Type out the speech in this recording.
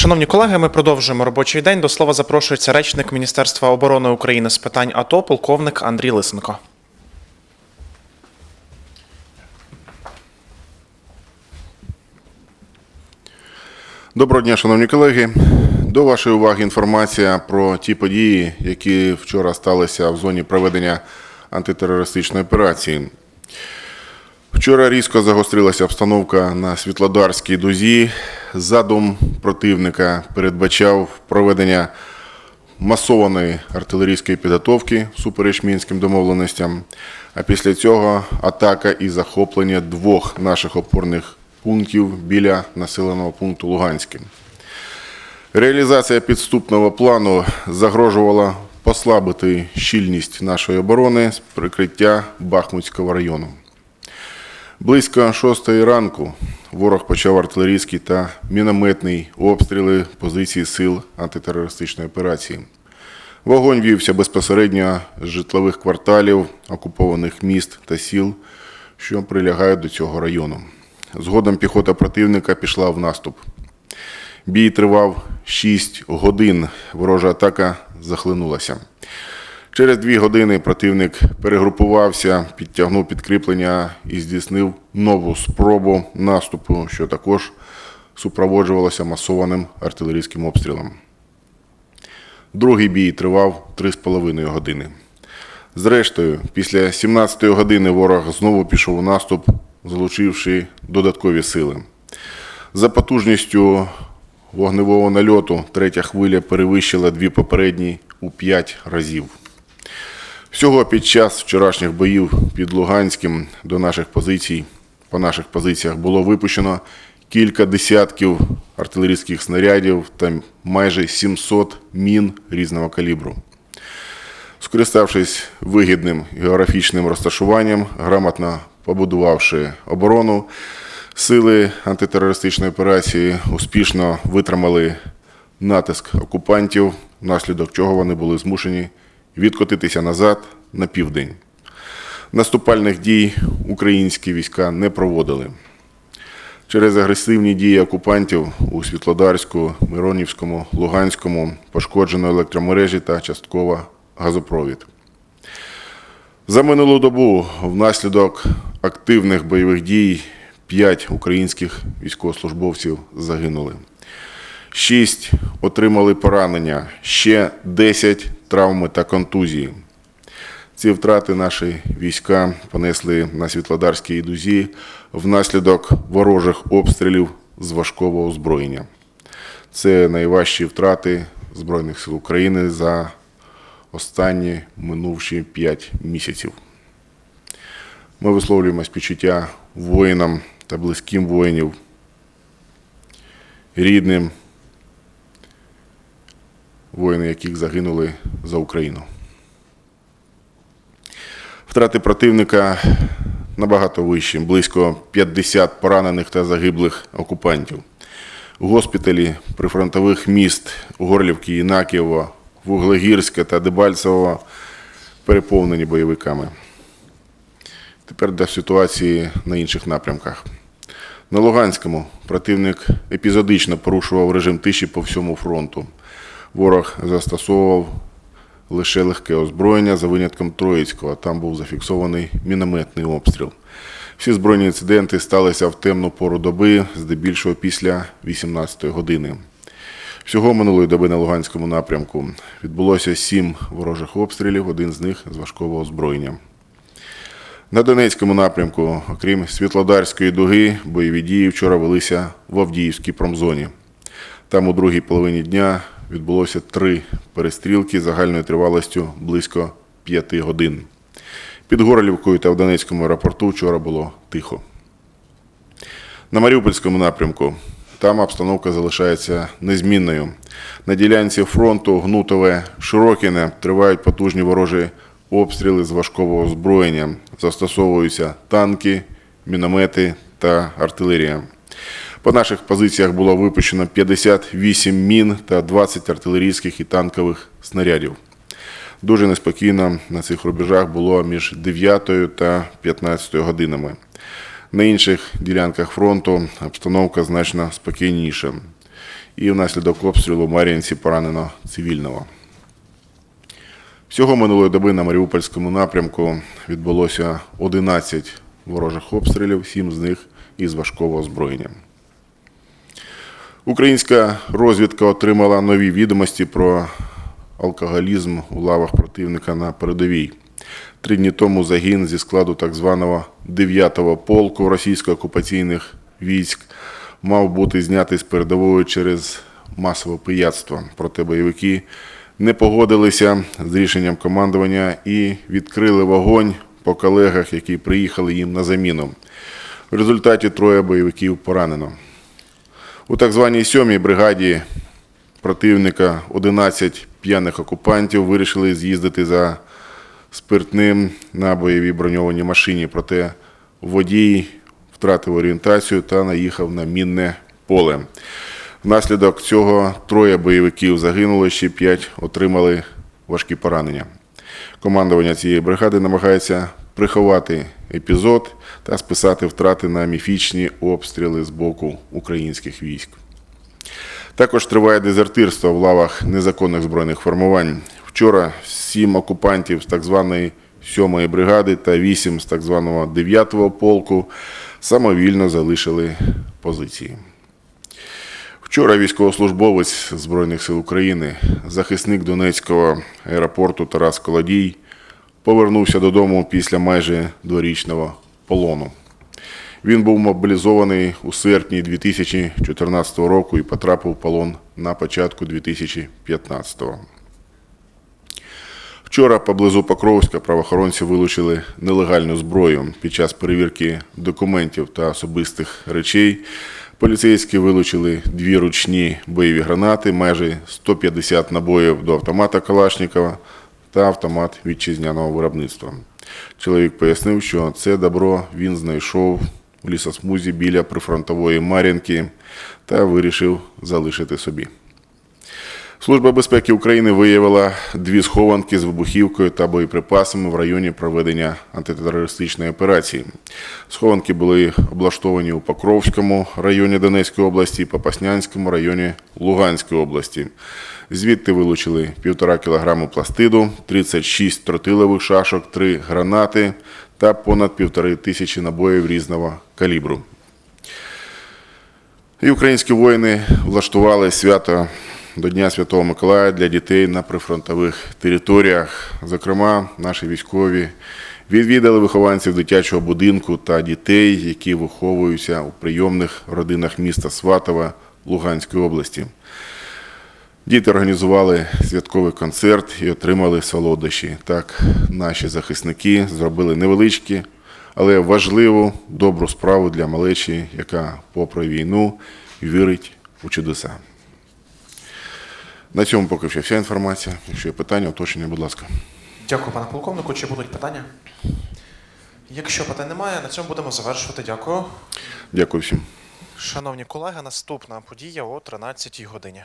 Шановні колеги, ми продовжуємо робочий день. До слова запрошується речник Міністерства оборони України з питань АТО, полковник Андрій Лисенко. Доброго дня, шановні колеги. До вашої уваги інформація про ті події, які вчора сталися в зоні проведення антитерористичної операції. Вчора різко загострилася обстановка на Світлодарській дузі. Задум противника передбачав проведення масованої артилерійської підготовки всупереч мінським домовленостям. А після цього атака і захоплення двох наших опорних пунктів біля населеного пункту Луганським. Реалізація підступного плану загрожувала послабити щільність нашої оборони з прикриття Бахмутського району. Близько шостої ранку ворог почав артилерійський та мінометний обстріли позицій сил антитерористичної операції. Вогонь вівся безпосередньо з житлових кварталів, окупованих міст та сіл, що прилягають до цього району. Згодом піхота противника пішла в наступ. Бій тривав 6 годин. Ворожа атака захлинулася. Через дві години противник перегрупувався, підтягнув підкріплення і здійснив нову спробу наступу, що також супроводжувалося масованим артилерійським обстрілом. Другий бій тривав 3,5 години. Зрештою, після 17-ї години ворог знову пішов у наступ, залучивши додаткові сили. За потужністю вогневого нальоту третя хвиля перевищила дві попередні у 5 разів. Всього під час вчорашніх боїв під Луганським до наших позицій, по наших позиціях було випущено кілька десятків артилерійських снарядів та майже 700 мін різного калібру. Скориставшись вигідним географічним розташуванням, грамотно побудувавши оборону, сили антитерористичної операції успішно витримали натиск окупантів, внаслідок чого вони були змушені відкотитися назад на південь. Наступальних дій українські війська не проводили. Через агресивні дії окупантів у Світлодарську, Миронівському, Луганському пошкоджено електромережі та частково газопровід. За минулу добу внаслідок активних бойових дій 5 українських військовослужбовців загинули. 6 отримали поранення, ще 10 травми та контузії. Ці втрати наші війська понесли на Світлодарській дузі внаслідок ворожих обстрілів з важкого озброєння. Це найважчі втрати Збройних сил України за останні минувші 5 місяців. Ми висловлюємо співчуття воїнам та близьким воїнів, рідним, воїни, яких загинули за Україну. Втрати противника набагато вищі, близько 50 поранених та загиблих окупантів. У Госпіталі прифронтових міст Горлівки, Інакієво, Вуглегірська та Дебальцево переповнені бойовиками. Тепер до ситуації на інших напрямках. На Луганському противник епізодично порушував режим тиші по всьому фронту. Ворог застосовував лише легке озброєння за винятком Троїцького. Там був зафіксований мінометний обстріл. Всі збройні інциденти сталися в темну пору доби, здебільшого після 18-ї години. Всього минулої доби на Луганському напрямку відбулося сім ворожих обстрілів, один з них з важкого озброєння. На Донецькому напрямку, окрім Світлодарської дуги, бойові дії вчора велися в Авдіївській промзоні. Там у другій половині дня відбулося три перестрілки загальною тривалістю близько п'яти годин. Під Горлівкою та в Донецькому аеропорту вчора було тихо. На Маріупольському напрямку там обстановка залишається незмінною. На ділянці фронту Гнутове Широкіне тривають потужні ворожі обстріли з важкого озброєння. Застосовуються танки, міномети та артилерія. По наших позиціях було випущено 58 мін та 20 артилерійських і танкових снарядів. Дуже неспокійно на цих рубежах було між 9 та 15 годинами. На інших ділянках фронту обстановка значно спокійніша. і внаслідок обстрілу в Мар'їнці поранено цивільного. Всього минулої доби на Маріупольському напрямку відбулося 11 ворожих обстрілів, 7 з них із важкого озброєння. Українська розвідка отримала нові відомості про алкоголізм у лавах противника на передовій. Три дні тому загін зі складу так званого 9-го полку російсько-окупаційних військ мав бути знятий з передової через масове пияцтво. Проте бойовики не погодилися з рішенням командування і відкрили вогонь по колегах, які приїхали їм на заміну. В результаті троє бойовиків поранено. У так званій сьомій бригаді противника 11 п'яних окупантів вирішили з'їздити за спиртним на бойовій броньованій машині. Проте водій втратив орієнтацію та наїхав на мінне поле. Внаслідок цього троє бойовиків загинуло, ще п'ять отримали важкі поранення. Командування цієї бригади намагається приховати епізод та списати втрати на міфічні обстріли з боку українських військ. Також триває дезертирство в лавах незаконних збройних формувань. Вчора сім окупантів з так званої сьомої бригади та вісім з так званого 9-го полку самовільно залишили позиції. Вчора військовослужбовець Збройних сил України, захисник Донецького аеропорту Тарас Колодій, повернувся додому після майже дворічного полону. Він був мобілізований у серпні 2014 року і потрапив в полон на початку 2015 року. Вчора поблизу Покровська правоохоронці вилучили нелегальну зброю. Під час перевірки документів та особистих речей поліцейські вилучили дві ручні бойові гранати, майже 150 набоїв до автомата Калашникова та автомат вітчизняного виробництва. Чоловік пояснив, що це добро він знайшов у лісосмузі біля прифронтової Мар'їнки та вирішив залишити собі. Служба безпеки України виявила дві схованки з вибухівкою та боєприпасами в районі проведення антитерористичної операції. Схованки були облаштовані у Покровському районі Донецької області і Попаснянському районі Луганської області. Звідти вилучили півтора кілограму пластиду, 36 тротилових шашок, 3 гранати та понад півтори тисячі набоїв різного калібру. І українські воїни влаштували свято до Дня Святого Миколая для дітей на прифронтових територіях. Зокрема, наші військові відвідали вихованців дитячого будинку та дітей, які виховуються у прийомних родинах міста Сватова Луганської області. Діти організували святковий концерт і отримали солодощі. Так, наші захисники зробили невеличкі, але важливу добру справу для малечі, яка, попри війну, вірить у чудеса. На цьому поки ще вся інформація. Якщо є питання, уточнення, будь ласка. Дякую, пане полковнику. Чи будуть питання? Якщо питань немає, на цьому будемо завершувати. Дякую. Дякую всім. Шановні колеги, наступна подія о 13 годині.